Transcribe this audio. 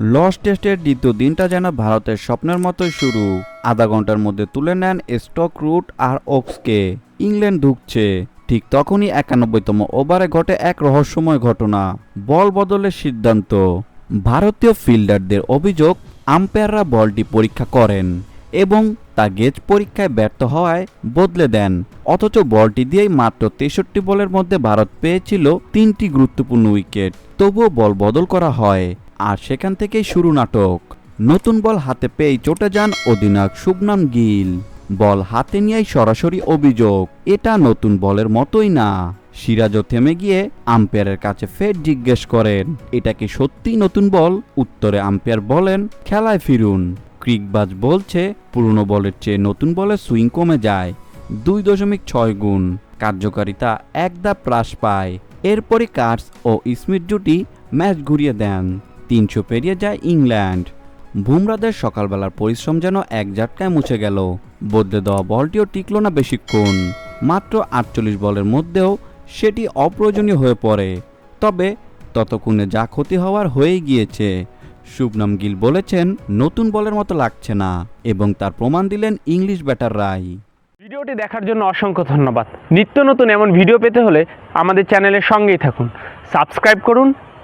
Loss টেস্টের দ্বিতীয় দিনটা যেন ভারতের স্বপ্নের মতোই শুরু। আধা ঘণ্টার মধ্যে তুলে নেন স্টক রুট আর ওক্সকে ইংল্যান্ড ঢুকছে ঠিক তখনই একানব্বইতম ওভারে ঘটে এক রহস্যময় ঘটনা। বল বদলের সিদ্ধান্ত। ভারতীয় ফিল্ডারদের অভিযোগ, আম্পায়াররা বলটি পরীক্ষা করেন এবং তা গেজ পরীক্ষায় ব্যর্থ হওয়ায় বদলে দেন। অথচ বলটি দিয়েই মাত্র তেষট্টি বলের মধ্যে ভারত পেয়েছিল তিনটি গুরুত্বপূর্ণ উইকেট। তবুও বল বদল করা হয়। আর সেখান থেকেই শুরু নাটক। নতুন বল হাতে পেয়েই চটে যান অধিনায়ক শুভনাম গিল। বল হাতে নিয়েই সরাসরি অভিযোগ, এটা নতুন বলের মতোই না। সিরাজও থেমে গিয়ে আম্পায়ারের কাছে ফের জিজ্ঞেস করেন, এটা কি সত্যিই নতুন বল? উত্তরে আম্পায়ার বলেন, খেলায় ফিরুন। ক্রিকবাজ বলছে, পুরনো বলের চেয়ে নতুন বলের সুইং কমে যায়, দুই দশমিক ছয় গুণ। কার্যকারিতা এক হ্রাস পায়। এরপরই কার্স ও স্মিথ জুটি ম্যাচ ঘুরিয়ে দেন। তিনশো পেরিয়ে যায় ইংল্যান্ড। বুমরাদের সকালবেলার পরিশ্রম যেন এক ঝাটকায় মুছে গেল। বদলে দেওয়া বলটিও টিকল না বেশিক্ষণ। মাত্র আটচল্লিশ বলের মধ্যেও সেটি অপ্রয়োজনীয় হয়ে পড়ে। তবে ততক্ষণে যা ক্ষতি হওয়ার হয়েই গিয়েছে। শুভনাম গিল বলেছেন, নতুন বলের মতো লাগছে না এবং তার প্রমাণ দিলেন ইংলিশ ব্যাটাররাই ভিডিওটি দেখার জন্য অসংখ্য ধন্যবাদ। নিত্য নতুন এমন ভিডিও পেতে হলে আমাদের চ্যানেলের সঙ্গেই থাকুন। সাবস্ক্রাইব করুন